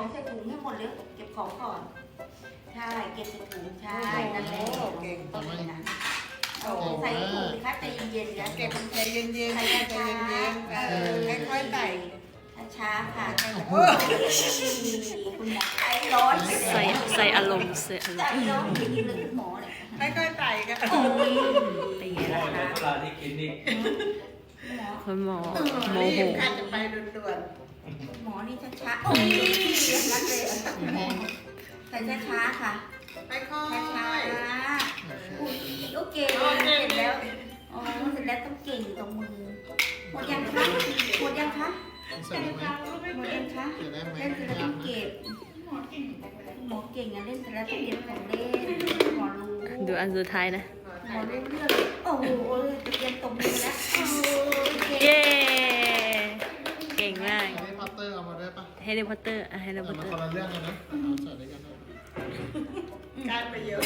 ของใส่ถุงให้หมดเลยเก็บของก่อน ใช่ เก็บใส่ถุงใช่ นั่นแหละโอ้เก่งต้องอย่างนั้นโอ้ใส่ถุงสิคะใจเย็นๆนะเก็บใจเย็นๆใจเย็นๆเออค่อยๆไต่ช้าๆค่ะโอ้คุณหมอใจร้อนเลยใส่ใส่อารมณ์ใส่อาใจรมณ์ร้อนอย่างนี้เลยคุณหมอเนี่ยค่อยๆไต่กันโอ้ยเป็นไงโอ้ล่ะยเดี๋ยวเวลาที่กินนี่ คุณหมอโมรีโหบค่ะจะไปด่วนหมอนี่ช้าๆโอ้ยอย่างนั้นเลยอะใส่ช้าๆค่ะๆค่อยช้าๆๆอุ้ยโอเคเสร็จแล้วอ๋อเสร็จแล้วต้องเก่งตรงมือหมดยังคะหมดยังคะใส่ไหมหมดยังคะเดี๋ยวได้ไหมเล่นเสร็จแล้วต้องเก็บหมอเก่งอะเล่นเสร็จแล้วต้องเก็บของเล่นหมอรู้ดูอันสุดท้ายนะ หมอรู้เรื่องโอ้โหจะเตรียมตบมือแล้วโอ้โหเก่ง เย้ เก่งมาก แฮร์รี่ พอตเตอร์เอามาด้วยปะแฮร์รี่พอตเตอร์อะแฮร์รี่พเอาอตมาเตอคนร์ละเรื่องกันนะเอาใส่ด้วยกันนะ การไปเยอะ